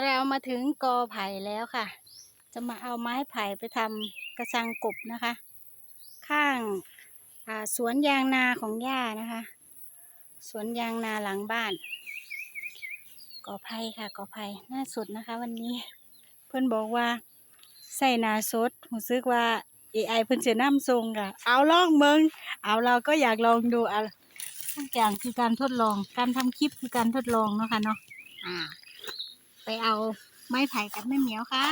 เรามาถึงกอไผ่แล้วค่ะ จะมาเอาไม้ไผ่ไปทำกระชังกบนะคะ ข้างาสวนยางนาของย่านะคะ สวนยางนาหลังบ้าน กอไผ่ค่ะกอไผ่น่าสุดนะคะ วันนี้เพื่อนบอกว่าใส่นาสดรู้สึกว่า AI เพิ่นจะน้ำทรงค่ะ เอาลองเมืองเอาเราก็อยากลองดูเอาทุกอย่างคือการทดลอง การทำคลิปคือการทดลองเนาะค่ะเนาะอ่า ไปเอาไม้ไผ่กับแม่เหมียวค่ะ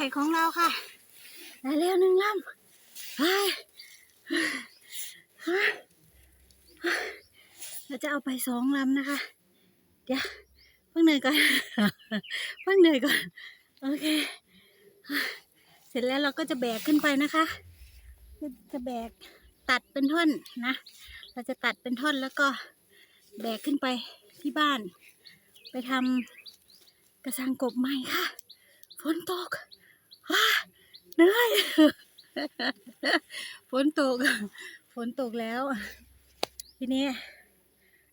ไม้ไผ่ของเราค่ะได้แล้วหนึ่งลำไปเราจะเอาไปสองลำนะคะ เดี๋ยวเพิ่งเหนื่อยก่อนเพิ่งเหนื่อยก่อน โอเค เสร็จแล้วเราก็จะแบกขึ้นไปนะคะ จะแบกตัดเป็นท่อนนะ เราจะตัดเป็นท่อนแล้วก็แบกขึ้นไปที่บ้าน ไปทำกระสังกบใหม่ค่ะ ฝนตกว้า เหนื่อยฝนตกฝนตกแล้ว ทีนี้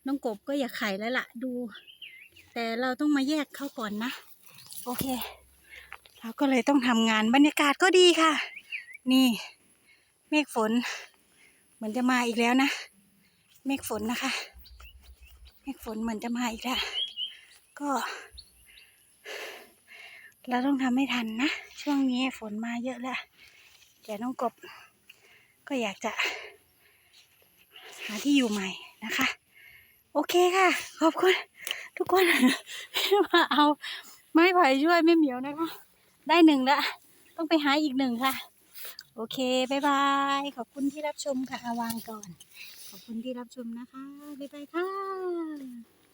น้องกบก็อยากไข่แล้วล่ะ ดู แต่เราต้องมาแยกเขาก่อนนะ โอเค เราก็เลยต้องทำงานบรรยากาศก็ดีค่ะ นี่ เมฆฝน เหมือนจะมาอีกแล้วนะ เมฆฝนนะคะ เมฆฝนเหมือนจะมาอีกแล้ว ก็ เราต้องทำให้ทันนะ ช่วงนี้ฝนมาเยอะแล้วเดี๋ยวน้องกบก็อยากจะ หาที่อยู่ใหม่นะคะ โอเคค่ะ ขอบคุณ ทุกคนที่มาเอาไม้ไผ่ช่วยแม่เหมียวนะคะ ได้หนึ่งละต้องไปหาอีกหนึ่งค่ะ โอเคบ๊ายบาย ขอบคุณที่รับชมค่ะอาวางก่อน ขอบคุณที่รับชมนะคะบ๊ายบายค่ะ